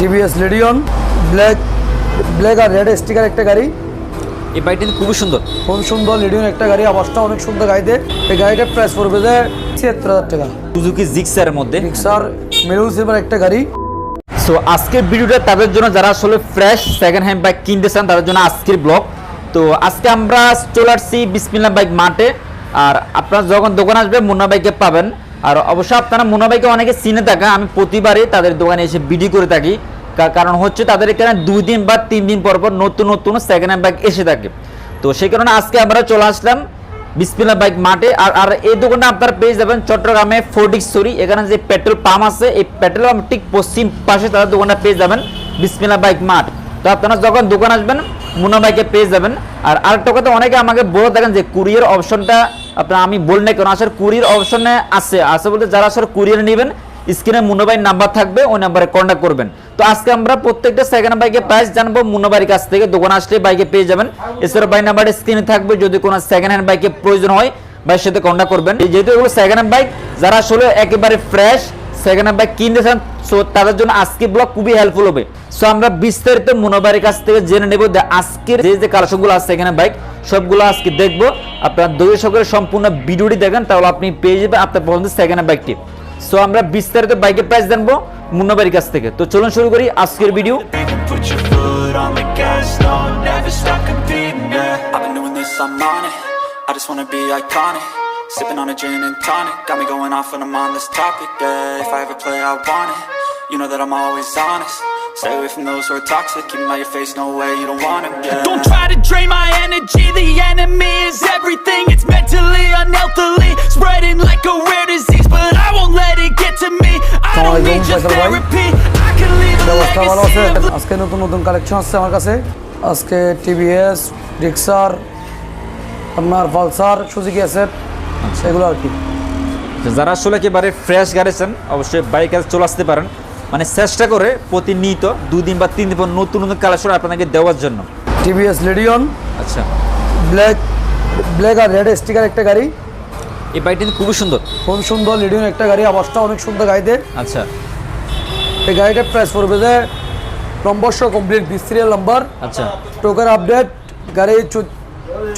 TVS লেডিয়ন black black আর red sticker একটা গাড়ি। এই বাইকটি খুবই সুন্দর। খুব সুন্দর লেডিয়ন একটা গাড়ি আওয়াজটা অনেক সুন্দর গাড়িতে। এই গাড়িটার প্রাইস পড়বে যে ছিয়াত্তর হাজার টাকা। সুজুকি জিক্সারের মধ্যে। রিক্সার মেরুন সিলভার একটা গাড়ি। সো আজকের ভিডিওটা তাদের জন্য যারা আসলে ফ্রেশ সেকেন্ড হ্যান্ড বাইক কিনতে চান তাদের জন্য আজকের ব্লগ তো আজকে আমরা চলে আসছি বিসমিল্লা বাইক মাঠে আর আপনারা যখন দোকান আসবে মুন্না বাইকে পাবেন। আর অবশ্য আপনারা মুন্না বাইকে অনেকে চিনে থাকা আমি প্রতিবারই তাদের দোকানে এসে বিডি করে থাকি। কারণ হচ্ছে তাদের এখানে দুই দিন বা তিন দিন পর পর নতুন নতুন সেকেন্ড হ্যান্ড বাইক এসে থাকে। তো সেই কারণে আজকে আমরা চলে আসলাম বিসমিল্লা বাইক মাঠে। আর আর এই দোকানটা আপনারা পেয়ে যাবেন চট্টগ্রামে ফোর্ডিক্সরি এখানে যে পেট্রোল পাম্প আছে, এই পেট্রোল পাম্প ঠিক পশ্চিম পাশে তাদের দোকানটা পেয়ে যাবেন বিসমিল্লা বাইক মাঠ। তো আপনারা যখন দোকান আসবেন মুনা বাইকে পেয়ে যাবেন। আর আরেকটা কথা, অনেকে আমাকে বলে থাকেন যে কুরিয়ার অপশনটা আপনার আমি বলি না কেন, আসলে কুরিয়ার অপশনে আছে আছে বলতে যারা আসলে কুরিয়ার নেবেন, স্ক্রিনে মুনাবাইর নাম্বার থাকবে, ওই নাম্বারে কন্ট্যাক্ট করবেন। তো আজকে আমরা প্রত্যেকটা সেকেন্ড বাইকের প্রাইস জানব মুনাবাইর কাছ থেকে, দোকান আসলে বাইকে পেয়ে যাবেন। এছাড়া বাই নাম্বার স্ক্রিনে থাকবে, যদি কোনো সেকেন্ড হ্যান্ড বাইকের প্রয়োজন হয় বাইকের সাথে কন্ট্যাক্ট করবেন। যেহেতু এগুলো সেকেন্ড হ্যান্ড বাইক যারা আসলে একেবারে ফ্রেশ সেকেন্ড হ্যান্ড বাইক কিনতে চান সো তাদের জন্য আজকে ব্লগ খুবই হেল্পফুল হবে। সো আমরা বিস্তারিত মুনাবাইয়ের কাছ থেকে জেনে নেব যে আজকের যে যে কালেকশনগুলো আছে সেকেন্ড বাইক সবগুলো আজকে দেখব। আপনার দৈর সকলের সম্পূর্ণ ভিডিওটি দেখেন, তাহলে আপনি পেয়ে যাবেন আপনার পছন্দের সেকেন্ড বাইকটি সো আমরা বিস্তারিত বাইকের প্রাইস জানব মুন্নাবাড়ির কাছ থেকে। তো চলুন শুরু করি আজকের video I just wanna be iconic. Sipping on a gin and tonic Got me going off when I'm on this topic, yeah If I ever play, I want it You know that I'm always honest Stay away from those who are toxic Keep 'em out your face, no way, you don't want it, yeah Don't try to drain my energy, the enemy is everything It's mentally, unhealthily, spreading like a rare disease But I won't let it get to me, I don't need your Assalamualaikum, therapy I can leave a ব্যবস্থা ভালো legacy আছে of আজকে নতুন নতুন collection আসছে আমার কাছে আজকে টিভিএস রিক্সার আপনার পালসার সুজুকি অ্যাসেট এগুলো আর কি। যারা আসলে একেবারে ফ্রেশ গাড়ি চান অবশ্যই বাইকে চলে আসতে পারেন। মানে চেষ্টা করে প্রতিনিয়ত দুদিন বা তিন দিন পর নতুন নতুন কালেকশন আপনাকে দেওয়ার জন্য। টিভিএস লেডিয়ন আচ্ছা। ব্ল্যাক ব্ল্যাক আর রেড স্টিকার একটা গাড়ি। এই বাইকটি খুবই সুন্দর। খুব সুন্দর লেডিয়ন একটা গাড়ি আওয়াজটা অনেক সুন্দর গাড়িতে। আচ্ছা। এই গাড়িটার প্রাইস পড়বে যে নম্বরশো কমপ্লিট বিশ সিরিয়াল নাম্বার আচ্ছা। টোকার আপডেট গাড়ি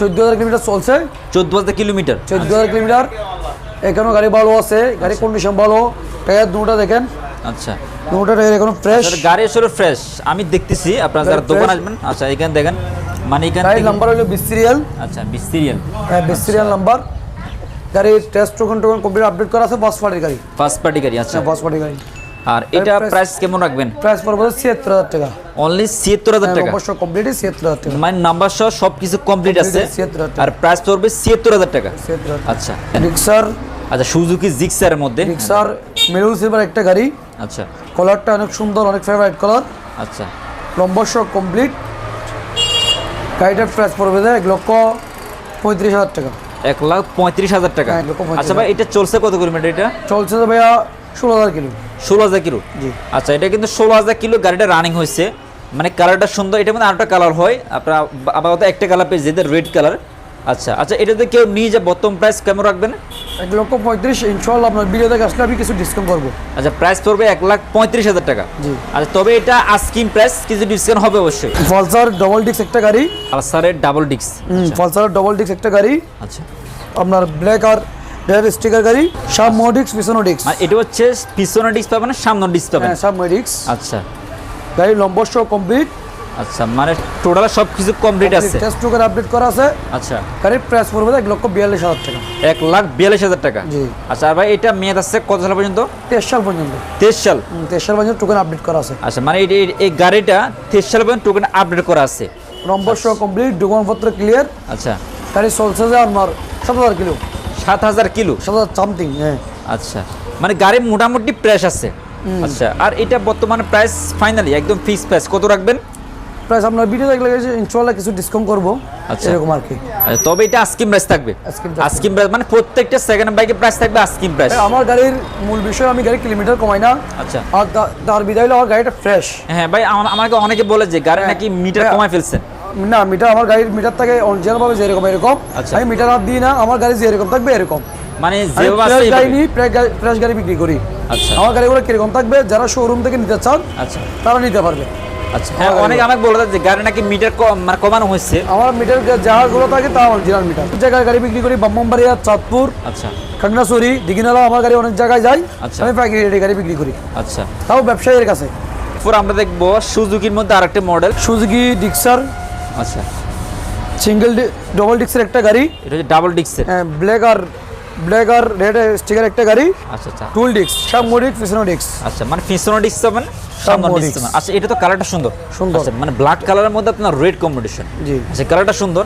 চোদ্দ হাজার কিলোমিটার চলছে। চোদ্দ হাজার কিলোমিটার। চোদ্দ হাজার কিলোমিটার। এখানেও গাড়ি ভালো আছে গাড়ি কন্ডিশন ভালো। টায়ার দুটা দেখেন। আচ্ছা। দুটা টায়ার এখনও ফ্রেশ আসলে গাড়ি আসলে ফ্রেশ আমি দেখতেছি আপনারা যারা দোকান আসবেন আচ্ছা এখানে দেখেন মানে এখান গাড়ির নাম্বার হলো বিশ সিরিয়াল আচ্ছা বিশ সিরিয়াল হ্যাঁ বিশ সিরিয়াল নাম্বার গাড়ির test token token complete update করা আছে বাস পার্টির গাড়ি। ফার্স্ট পার্টি গাড়ি আচ্ছা। হ্যাঁ বাস পার্টির গাড়ি। আর এটা প্রাইস কেমন রাখবেন? প্রাইস পড়বে ছিয়াত্তর হাজার টাকা। অনলি ছিয়াত্তর হাজার টাকা? অবশ্য কমপ্লিট ছিয়াত্তর হাজার টাকা। মানে নাম্বার সহ সব কিছু কমপ্লিট আছে। 76,000 টাকা। আর প্রাইস পড়বে ছিয়াত্তর হাজার টাকা। আচ্ছা। রিক্সার আচ্ছা সুজুকি জিক্সারের মধ্যে। রিক্সার মেরুন সিলভার একটা গাড়ি। আচ্ছা। কালারটা অনেক সুন্দর অনেক ফেভারিট কালার আচ্ছা। লম্বস্য কমপ্লিট গাড়িটার প্রাইস পড়বে যে এক লক্ষ পঁয়ত্রিশ হাজার টাকা। এক লাখ পঁয়ত্রিশ হাজার টাকা। হ্যাঁ, এক লক্ষ পঁয়ত্রিশ আচ্ছা ভাই এটা চলছে কত কিলোমিটার এটা? চলছে ভাইয়া ষোলো হাজার কিলো। ষোলো হাজার কিলো। আচ্ছা এটা কিন্তু ষোলো হাজার কিলো গাড়িটা রানিং হয়েছে। মানে কালারটা সুন্দর এটা মানে আরেকটা কালার হয়। আপনার আপাতত একটা কালার পেয়ে যেতে রেড কালার আচ্ছা আচ্ছা এটাতে কেউ নিয়ে যা বর্তমান প্রাইস কেমন রাখবেন? এক লক্ষ পঁয়ত্রিশ ইনশাল্লাহ আপনার দেখে আসলে আমি কিছু ডিসকাউন্ট করব। আচ্ছা প্রাইস পড়বে এক লাখ পঁয়ত্রিশ হাজার টাকা। জি। আচ্ছা তবে এটা আস্কিং প্রাইস কিছু ডিসকাউন্ট হবে অবশ্যই। ফলসার ডবল ডিস্ক একটা গাড়ি। পালসারের ডাবল ডিক্স ফলসার ডবল ডিস্ক একটা গাড়ি। আচ্ছা। আপনার ব্ল্যাক আর রেড স্টিকার গাড়ি সাম মোডিক্স পিছনো ডিস্ক মানে এটা হচ্ছে পিছনে ডিস্ক পাবেন সামনে ডিস্ক পাবেন। হ্যাঁ সাম মোডিক্স আচ্ছা। গাড়ি লম্বস্য কমপ্লিট আচ্ছা মানে টোটাল সব কিছু কমপ্লিট আছে। টেস্ট টোকেন আপডেট করা আছে। আচ্ছা। গাড়ির প্রাইস পড়বে এক লক্ষ বিয়াল্লিশ হাজার টাকা। এক লাখ বিয়াল্লিশ হাজার টাকা? জি। আচ্ছা আর ভাই এটা মেয়াদ আছে কত সাল পর্যন্ত? তেইশ সাল পর্যন্ত। তেইশ সাল? হুম, তেইশ সাল পর্যন্ত টোকেন আপডেট করা আছে। আচ্ছা মানে এই- এই- গাড়িটা তেইশ সাল পর্যন্ত টোকেন আপডেট করা আছে। নম্বস্য কমপ্লিট ডকুমেন্টপত্র ক্লিয়ার আচ্ছা। গাড়ি চলছে যে আপনার সাত হাজার কিলো। সাত হাজার কিলো? সাত হাজার সামথিং হ্যাঁ। আচ্ছা। মানে গাড়ির মোটামুটি প্রাইস আছে। আচ্ছা আর এটা বর্তমানে প্রাইস ফাইনালি একদম ফিক্স প্রাইস কত রাখবেন? প্রাইস আপনার ভিডিও দেখলে ইনশাল্লাহ কিছু ডিসকাউন্ট করব। আচ্ছা। এরকম আর কি। আচ্ছা, তবে এটা আস্কিম প্রাইস থাকবে। আস্কিম প্রাইস মানে প্রত্যেকটা সেকেন্ড বাইকের প্রাইস থাকবে আস্কিম প্রাইস আমার গাড়ির মূল বিষয় আমি গাড়ির কিলোমিটার কমাই না। আচ্ছা। আর তার বিদায় হলো আমার গাড়িটা ফ্রেশ হ্যাঁ ভাই আমা- আমাকে অনেকে বলে যে গাড়ি হ্যাঁ। নাকি মিটার। কমায় ফেলছেন না মিটার আমার গাড়ির মিটার থাকে অরিজিনাল যেরকম এরকম। আচ্ছা। আমি মিটার হাত দিই না আমার গাড়ি যেরকম থাকবে এরকম। মানে ফ্রেশ গাড়ি বিক্রি করি। আচ্ছা। আমার গাড়িগুলো কীরকম থাকবে যারা শোরুম থেকে নিতে চান আচ্ছা। তারা নিতে পারবে। আচ্ছা। হ্যাঁ অনেক আমাকে বলে যে গাড়ি নাকি মিটার মানে কমানো হয়েছে। আমার মিটার যাহাগুলো থাকে তা অরিজিনাল মিটার। জায়গায় গাড়ি বিক্রি করি ব্রাহ্মণবাড়িয়া চাঁদপুর আচ্ছা। খাগড়াছড়ি দিঘিনালা আমার গাড়ি অনেক জায়গায় যায়। আচ্ছা। আমি পাইকারি রেটে গাড়ি বিক্রি করি। আচ্ছা। তাও ব্যবসায়ীর কাছে। এরপর আমরা দেখব সুজুকির মধ্যে আরেকটা মডেল সুজুকি ডিক্সার আচ্ছা। সিঙ্গেল ডবল ডিক্সের একটা গাড়ি। এটা হচ্ছে ডাবল ডিক্সের ব্ল্যাক আর ব্ল্যাক আর রেড স্টিকার একটা গাড়ি। আচ্ছা আচ্ছা। টুল ডিক্স সব মোডিক্স পিছনে ডিক্স আচ্ছা মানে ফিসনো ডিক্স হবেন সামনে ডিক্স আচ্ছা এটা তো কালারটা সুন্দর। সুন্দর। আচ্ছা মানে ব্ল্যাক কালারের মধ্যে আপনার রেড কম্বিনেশন জি। আচ্ছা কালারটা সুন্দর।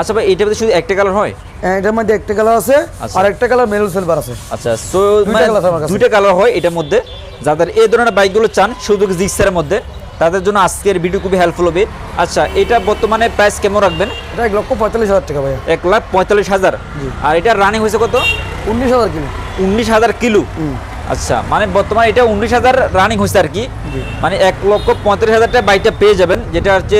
আচ্ছা ভাই এইটার মধ্যে শুধু একটা কালার হয়? এটার মধ্যে একটা কালার আছে আচ্ছা। আর একটা কালার মেরুন সিলভার আছে। আচ্ছা সো মানে কাছে। দুইটা কালার হয় এটার মধ্যে। যাদের এই ধরনের বাইকগুলো চান শুধু জিক্সারের মধ্যে। তাদের জন্য আজকের ভিডিও খুবই হেল্পফুল হবে। আচ্ছা এটা বর্তমানে প্রাইস কেমন রাখবেন? এটা এক লক্ষ পঁয়তাল্লিশ হাজার টাকা ভাইয়া। এক লাখ পঁয়তাল্লিশ হাজার। আর এটা রানিং হয়েছে কত? উনিশ হাজার কিলো। উনিশ হাজার কিলো। আচ্ছা মানে বর্তমানে এটা উনিশ হাজার রানিং হয়েছে আর কি। মানে এক লক্ষ পঁয়ত্রিশ হাজার টাকা বাইকটা পেয়ে যাবেন যেটা হচ্ছে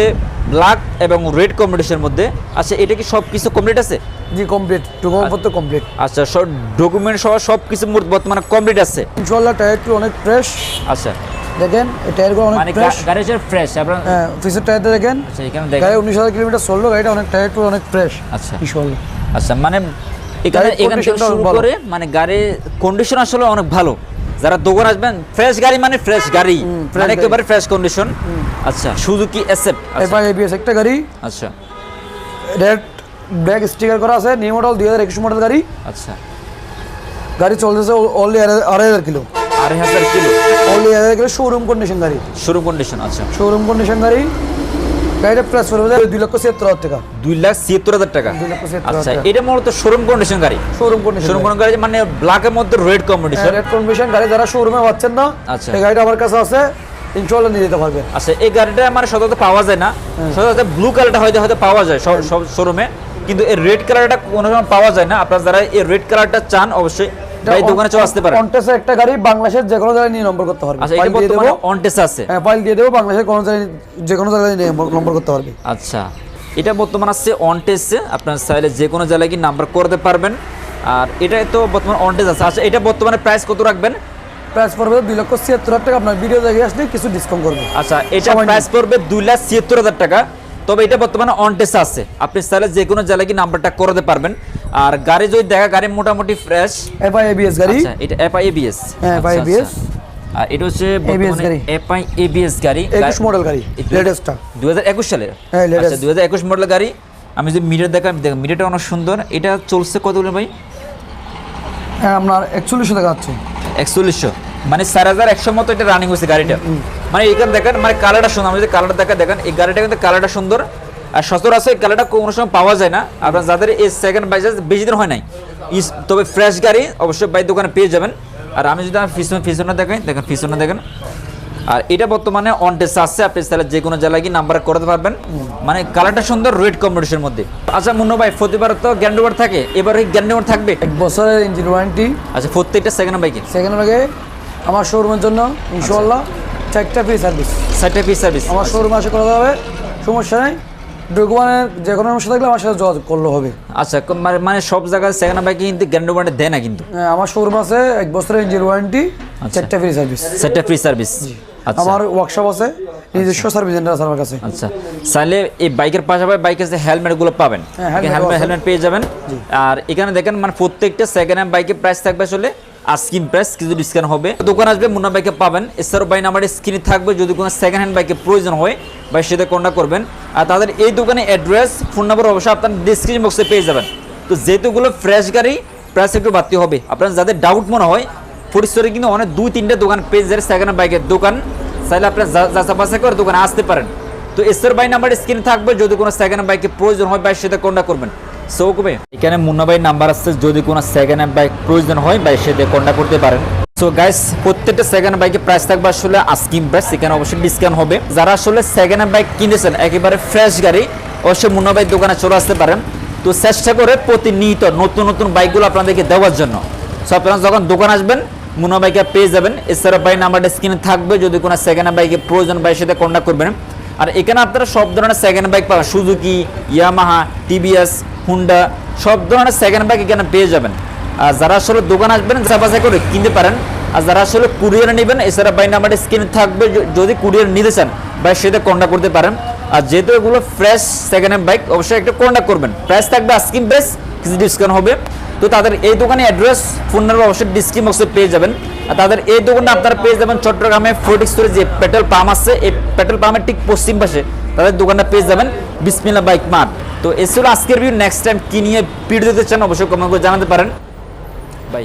ব্ল্যাক এবং রেড কম্বিনেশনের মধ্যে। আচ্ছা এটা কি সব কিছু কমপ্লিট আছে? জি কমপ্লিট ডকুমেন্ট কমপ্লিট আচ্ছা সব ডকুমেন্ট সহ সব কিছু বর্তমানে কমপ্লিট আছে। ইনশাল্লাহ টায়ারটি অনেক ফ্রেশ আচ্ছা। দেখেন টায়ারগুলো অনেক ফ্রেশ গা- গাড়ি হচ্ছে ফ্রেশ আপনার হ্যাঁ অফিসের টায়ারটা দেখেন আচ্ছা এখানে দেখেন। গাড়ি উনিশ হাজার কিলোমিটার চলল গাড়িটা অনেক টায়ারটি অনেক ফ্রেশ আচ্ছা। ইনশাল্লাহ আচ্ছা মানে এখানে এখান থেকে শুরু করে মানে গাড়ির কন্ডিশন আসলে অনেক ভালো। যারা দোকান আসবেন ফ্রেশ গাড়ি মানে ফ্রেশ গাড়ি মানে। একেবারে ফ্রেশ কন্ডিশন আচ্ছা সুজুকি এসএফ এফআই এবিএস একটা গাড়ি। আচ্ছা। রেড ব্ল্যাক স্টিকার করা আছে নিউ মডেল দুই হাজার একুশ মডেল গাড়ি। আচ্ছা। গাড়ি চলতেছে অনলি আড়াই হাজার কিলো। আড়াই হাজার কিলো। অনলি আড়াই হাজার কিলো শোরুম কন্ডিশন গাড়ি। শোরুম কন্ডিশন আচ্ছা। শোরুম কন্ডিশন গাড়ি গাড়িটা প্রাইস পড়বে দুই লক্ষ ছিয়াত্তর হাজার টাকা। দুই লাখ ছিয়াত্তর হাজার টাকা। দুই লক্ষ ছিয়াত্তর আচ্ছা এটা মূলত শোরুম কন্ডিশন গাড়ি। শোরুম কন্ডিশন শোরুম গাড়ি। মানে ব্ল্যাকের মধ্যে রেড কম্বিনেশন রেড কন্ডিশন গাড়ি যারা শোরুমে পাচ্ছেন না আচ্ছা। এই গাড়িটা আমার কাছে আছে নিয়ে যেতে পারবেন আচ্ছা এই গাড়িটা মানে পাওয়া যায় না। ব্লু কালারটা হয়তো হয়তো পাওয়া যায় সব শোরুমে কিন্তু এই রেড কালারটা কোনো সময় পাওয়া যায় না। আপনারা যারা এই রেড কালারটা চান অবশ্যই ভাই দোকানে চলে আসতে পারেন। কন্টেস্টে একটা গাড়ি বাংলাদেশের যে কোনো জায়গায় নিয়ে নম্বর করতে পারবে। আচ্ছা এটা বর্তমানে অনটেস আছে। হ্যাঁ ফাইল দিয়ে দেবো বাংলাদেশের কোনো জায়গায় যে কোনো জায়গায় নিয়ে নম্বর করতে পারবে। আচ্ছা এটা বর্তমান আসছে অনটেসে আপনার চাইলে যে কোনো জায়গায় কি নাম্বার করতে পারবেন। আর এটা তো বর্তমান অনটেস আছে। আচ্ছা এটা বর্তমানে প্রাইস কত রাখবেন? প্রাইস পড়বে দুই লক্ষ ছিয়াত্তর হাজার টাকা। আপনার ভিডিও দেখে আসলে কিছু ডিসকাউন্ট করবে। আচ্ছা এটা প্রাইস পড়বে দুই লাখ ছিয়াত্তর হাজার টাকা। তবে এটা বর্তমানে অনটেস আছে। আপনি চাইলে যে কোনো জায়গায় কি নাম্বারটা করতে পারবেন। আর গাড়ি যদি দেখা গাড়ি মোটামুটি ফ্রেশ এফআই এবিএস গাড়ি? আচ্ছা এটা এফআই এবিএস হ্যাঁ, FI ABS আর এটা হচ্ছে ABS গাড়ি। এফআই এবিএস গাড়ি। একুশ মডেল গাড়ি লেটেস্টটা দুই হাজার একুশ সালে হ্যাঁ, latest। আচ্ছা দুই হাজার একুশ মডেল গাড়ি। আমি যে মিটার দেখা দেখেন মিটারটা অনেক সুন্দর। এটা চলছে কত বলে ভাই? হ্যাঁ আপনার একচল্লিশশো টাকা আছে একচল্লিশশো। মানে চার হাজার একশো মতো এটা রানিং হয়েছে গাড়িটা। মানে এখানে দেখেন মানে কালারটা সুন্দর। আমি যদি কালারটা দেখা দেখেন এই গাড়িটা কিন্তু কালারটা সুন্দর। আর সচরাচর এই কালারটা কোনো সময় পাওয়া যায় না। আপনার যাদের এই সেকেন্ড বাইজাজ বেশি দিন হয় নাই ইস তবে ফ্রেশ গাড়ি অবশ্যই বাইক দোকানে পেয়ে যাবেন। আর আমি যদি আমার পিছনে পিছনে দেখাই দেখেন পিছনে দেখেন। আর এটা বর্তমানে অন টেস্ট আসছে আপনি তাহলে যে কোনো জায়গায় কি নাম্বার করতে পারবেন। মানে কালারটা সুন্দর রেড কম্বিনেশনের মধ্যে। আচ্ছা মুন্না ভাই প্রতিবার তো গ্যান্ডোভার থাকে এবার এই গ্যান্ডোভার থাকবে? এক বছরের ইঞ্জিন ওয়ারেন্টি আচ্ছা প্রত্যেকটা সেকেন্ড বাইকে সেকেন্ড বাইকে আমার শোরুমের জন্য ইনশাল্লাহ চারটা ফ্রি সার্ভিস সাইটে ফি সার্ভিস আমার শোরুম আসে করা যাবে সমস্যা নেই। যে কোনো সমস্যা থাকলে আমার সাথে যোগাযোগ করলে হবে। আচ্ছা মানে- মানে সব জায়গায় সেকেন্ড বাইকে কিন্তু ওয়ারেন্টি দেয় না কিন্তু? হ্যাঁ, আমার শোরুম আছে এক বছরের ইঞ্জিন ওয়ারেন্টি চারটা ফ্রি সার্ভিস সেটা ফ্রি সার্ভিস আচ্ছা। আমার ওয়ার্কশপ আছে নিজস্ব সার্ভিস সেন্টার আছে আমার কাছে। আচ্ছা। চাইলে এই বাইকের পাশাপাশি বাইকের যে হেলমেটগুলো পাবেন হ্যাঁ, হেলমেট হেলমেট পেয়ে যাবেন। আর এখানে দেখেন মানে প্রত্যেকটা সেকেন্ড হ্যান্ড বাইকের প্রাইস থাকবে আসলে আস্কিম প্রাইস কিছু ডিসকাউন্ট হবে। দোকান আসবে, মুন্না বাইকে পাবেন। এছাড়াও বাই নাম্বার স্ক্রিনে থাকবে, যদি কোনো সেকেন্ড হ্যান্ড বাইকের প্রয়োজন হয় বা সেটা কন্ট্যাক্ট করবেন। আর তাদের এই দোকানে অ্যাড্রেস ফোন নাম্বার অবশ্যই আপনার ডিসক্রিপশন বক্সে পেয়ে যাবেন। তো যেহেতুগুলো ফ্রেশ গাড়ি প্রাইস একটু বাড়তি হবে। আপনার যাদের ডাউট মনে হয়, পরিসরে কিন্তু অনেক দুই, তিনটে দোকান পেয়ে যায় সেকেন্ড হ্যান্ড বাইকের দোকান। চাইলে আপনার যাচা বাছাই করে দোকানে আসতে পারেন। তো এসের বাই নাম্বার স্ক্রিনে থাকবে, যদি কোনো সেকেন্ড হ্যান্ড বাইকের প্রয়োজন হয় বা সেটা কন্ট্যাক্ট করবেন। সো কবে? এখানে মুন্না নাম্বার আছে, যদি কোনো সেকেন্ড হ্যান্ড বাইক প্রয়োজন হয় সেটা কন্ট্যাক্ট করতে পারেন। সো গাইস প্রত্যেকটা সেকেন্ড হ্যান্ড বাইকের প্রাইস থাকবে আসলে আস্কিম প্রাইস এখানে অবশ্যই ডিসকাউন্ট হবে। যারা আসলে সেকেন্ড হ্যান্ড বাইক কিনেছেন, একেবারে ফ্রেশ গাড়ি, অবশ্যই মুন্না দোকানে চলে আসতে পারেন। তো চেষ্টা করে প্রতিনিয়ত নতুন নতুন বাইকগুলো আপনাদেরকে দেওয়ার জন্য। সো আপনারা যখন দোকান আসবেন মুনা বাইকে পেয়ে যাবেন। এছাড়া বাই নাম্বারটা স্ক্রিনে থাকবে, যদি কোনো সেকেন্ড বাইকে প্রয়োজন বাইকের সাথে কন্ট্যাক্ট করবেন। আর এখানে আপনারা সব ধরনের সেকেন্ড বাইক পাবেন। সুজুকি ইয়ামাহা টিভিএস হুন্ডা, সব ধরনের সেকেন্ড বাইক এখানে পেয়ে যাবেন। আর যারা আসলে দোকান আসবেন যাচাই করে কিনতে পারেন, আর যারা আসলে কুরিয়ার নেবেন, এছাড়া বাই নাম্বার স্ক্রিনে থাকবে যদি কুরিয়ার নিতে চান বা সেটা কন্ট্যাক্ট করতে পারেন। আর যেহেতু এগুলো ফ্রেশ সেকেন্ড হ্যান্ড বাইক অবশ্যই একটা কন্ট্যাক্ট করবেন। প্রাইস থাকবে আস্কিং প্রাইস কিছু ডিসকাউন্ট হবে। তো তাদের এই দোকানে অ্যাড্রেস ফোন নাম্বার অবশ্যই ডিসক্রিপ বক্সে পেয়ে যাবেন। আর তাদের এই দোকানে আপনারা পেয়ে যাবেন চট্টগ্রামে ফোর্টিক স্টোরে যে পেট্রোল পাম্প আছে, এই পেট্রোল পাম্পের ঠিক পশ্চিম পাশে তাদের দোকানটা পেয়ে যাবেন। বিসমিল্লা বাইক মার্ট তো এসে আজকের ভিউ নেক্সট টাইম কি নিয়ে ভিডিও দিতে চান অবশ্যই কমেন্ট করে জানাতে পারেন। বাই